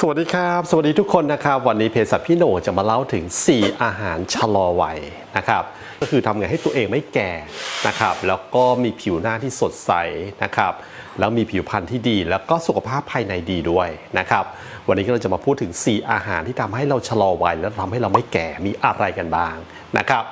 สวัสดีครับ สวัสดีทุกคนนะครับ วันนี้เพจสัตว์พี่โหนจะมาเล่าถึง 4 อาหารชะลอวัยนะครับ ก็คือทำไงให้ตัวเองไม่แก่นะครับ แล้วก็มีผิวหน้าที่สดใสนะครับ แล้วมีผิวพรรณที่ดี แล้วก็สุขภาพภายในดีด้วยนะครับ วันนี้ก็เราจะมาพูดถึง 4 อาหารที่ทำให้เราชะลอวัยและทำให้เราไม่แก่มีอะไรกันบ้างนะครับ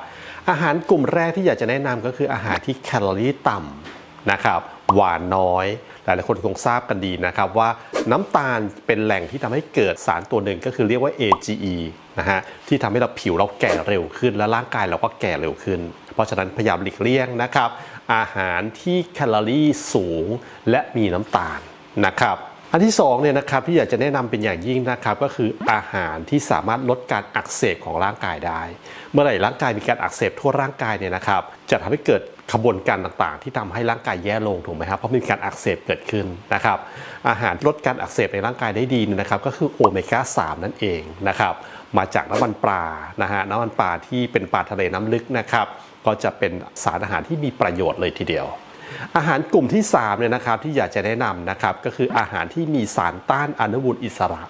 อาหารกลุ่มแรกที่อยากจะแนะนำก็คืออาหารที่แคลอรี่ต่ำนะครับ หวานน้อย หลายๆคนคงทราบกันดีนะครับว่าน้ำตาลเป็นแหล่งที่ทำให้เกิดสารตัวหนึ่งก็คือเรียกว่า AGE นะฮะที่ทำให้เราผิวเราแก่เร็วขึ้น และร่างกายเราก็แก่เร็วขึ้น เพราะฉะนั้นพยายามหลีกเลี่ยงนะครับ อาหารที่แคลอรี่สูงและมีน้ำตาลนะครับ อันที่สองเนี่ยนะครับที่อยากจะแนะนำเป็นอย่างยิ่งนะครับก็คืออาหารที่สามารถลดการอักเสบของร่างกายได้ เมื่อไหร่ร่างกายมีการอักเสบทั่วร่างกายเนี่ยนะครับจะทำให้เกิดขบวนการต่างๆ ที่ทำให้ร่างกายแย่ลงถูกไหมครับเพราะมีการอักเสบเกิดขึ้นนะครับอาหารลดการอักเสบในร่างกายได้ดีเนี่ยนะครับก็คือโอเมก้า3นั่นเองนะครับมาจากน้ำมันปลานะฮะน้ำมันปลาที่เป็นปลาทะเลน้ำลึกนะครับก็จะเป็นสารอาหารที่มีประโยชน์เลยทีเดียว อาหารกลุ่มที่3เนี่ยนะครับที่อยากจะแนะนำนะครับก็คืออาหารที่มีสารต้านอนุมูลอิสระ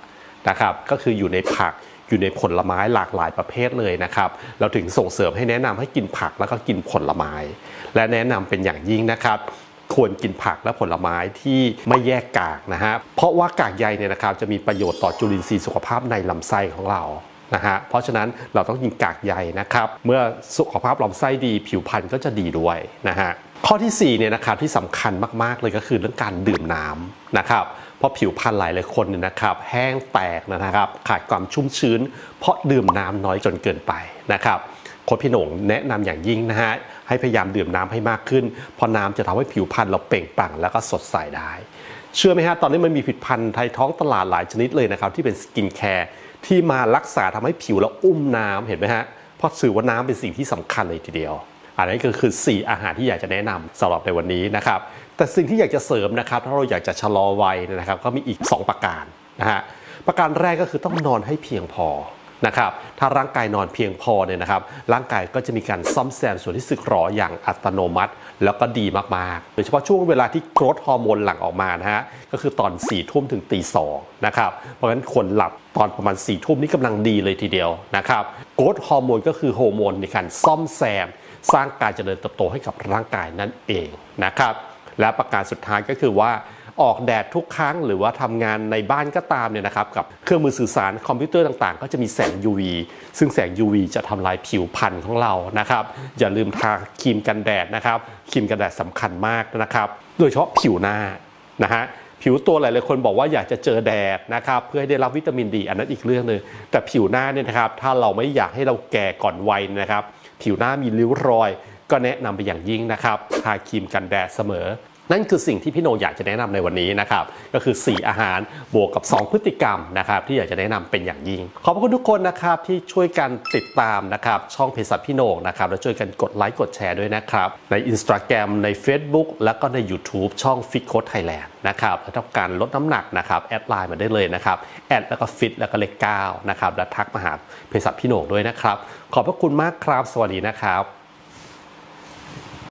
นะครับก็คืออยู่ในผักอยู่ในผลไม้หลากหลายประเภทเลยนะครับ เราถึงส่งเสริมให้แนะนำให้กินผักแล้วก็กินผลไม้ และแนะนำเป็นอย่างยิ่งนะครับ ควรกินผักและผลไม้ที่ไม่แยกกากนะฮะเพราะว่ากากใยเนี่ยนะครับจะมีประโยชน์ต่อจุลินทรีย์สุขภาพในลำไส้ของเรานะฮะเพราะฉะนั้นเราต้องกินกากใยนะครับ เมื่อสุขภาพลำไส้ดีผิวพรรณก็จะดีด้วยนะฮะ ข้อที่4เนี่ยนะครับที่สำคัญมากๆเลยก็คือเรื่องการดื่มน้ำนะครับเพราะผิวพรรณหลายหลายคนเนี่ยนะครับ แห้งแตกนะครับ ขาดความชุ่มชื้น เพราะดื่มน้ำน้อยจนเกินไปนะครับโค้ชพี่หนงแนะนำอย่างยิ่งนะฮะให้พยายามดื่มน้ำให้มากขึ้น เพราะน้ำจะทำให้ผิวพรรณเราเปล่งปลั่งแล้วก็สดใสได้ เชื่อไหมฮะตอนนี้มันมีผลิตภัณฑ์ไทยท้องตลาดหลายชนิดเลยนะครับที่เป็นสกินแคร์ที่มารักษาทำให้ผิวเราอุ้มน้ำเห็นไหมฮะเพราะสื่อว่าน้ำเป็นสิ่งที่สำคัญเลยทีเดียว อันนี้ก็คือ 4 อาหารที่อยากจะแนะนำสำหรับในวันนี้นะครับ แต่สิ่งที่อยากจะเสริมนะครับ ถ้าเราอยากจะชะลอวัยนะครับ ก็มีอีก 2 ประการนะฮะประการแรกก็คือต้องนอนให้เพียงพอนะครับถ้าร่างกายนอนเพียงพอเนี่ยนะครับ ร่างกายก็จะมีการซ่อมแซมส่วนที่สึกหรออย่างอัตโนมัติ แล้วก็ดีมากๆ โดยเฉพาะช่วงเวลาที่โกรทฮอร์โมนหลั่งออกมานะฮะก็คือตอน4ี่ทุ่มถึงตีสองนะครับเพราะฉะนั้นควรหลับตอนประมาณ4ี่ทุ่มนี่กำลังดีเลยทีเดียวนะครับโกรทฮอร์โมนก็คือฮอร์โมนในการซ่อมแซม สร้างการเจริญเติบโตให้กับร่างกายนั่นเองนะครับ และประการสุดท้ายก็คือว่าออกแดดทุกครั้งหรือว่าทำงานในบ้านก็ตามเนี่ยนะครับกับเครื่องมือสื่อสารคอมพิวเตอร์ต่างๆ ก็จะมีแสง UV ซึ่งแสง UV จะทำลายผิวพรรณของเรานะครับอย่าลืมทาครีมกันแดดนะครับครีมกันแดดสำคัญมากนะครับ โดยเฉพาะผิวหน้านะฮะผิวตัวหลายๆคนบอกว่าอยากจะเจอแดดนะครับเพื่อให้ได้รับวิตามินดีอันนั้นอีกเรื่องหนึ่งแต่ผิวหน้าเนี่ยนะครับถ้าเราไม่อยากให้เราแก่ก่อนวัยนะครับ ผิวหน้ามีริ้วรอย ก็แนะนำไปอย่างยิ่งนะครับทาครีมกันแดดเสมอ นั่นคือสิ่งที่พี่โนอยากจะแนะนำในวันนี้นะครับก็คือ 4 อาหารบวกกับ 2 พฤติกรรมนะครับที่อยากจะแนะนำเป็นอย่างยิ่ง ขอบคุณทุกคนนะครับที่ช่วยกันติดตามนะครับช่องเพจสัตว์พี่โนนะครับและช่วยกันกดไลค์กดแชร์ด้วยนะครับใน Instagram ใน Facebook แล้วก็ใน YouTube ช่อง Fit Code Thailand นะครับและต้องการลดน้ำหนักนะครับแอดไลน์มาได้เลยนะครับแอดแล้วก็ฟิตแล้วก็เลข9นะครับและทักมาหาเพจสัตว์พี่โนด้วยนะครับขอบพระคุณมากครับ สวัสดีนะครับ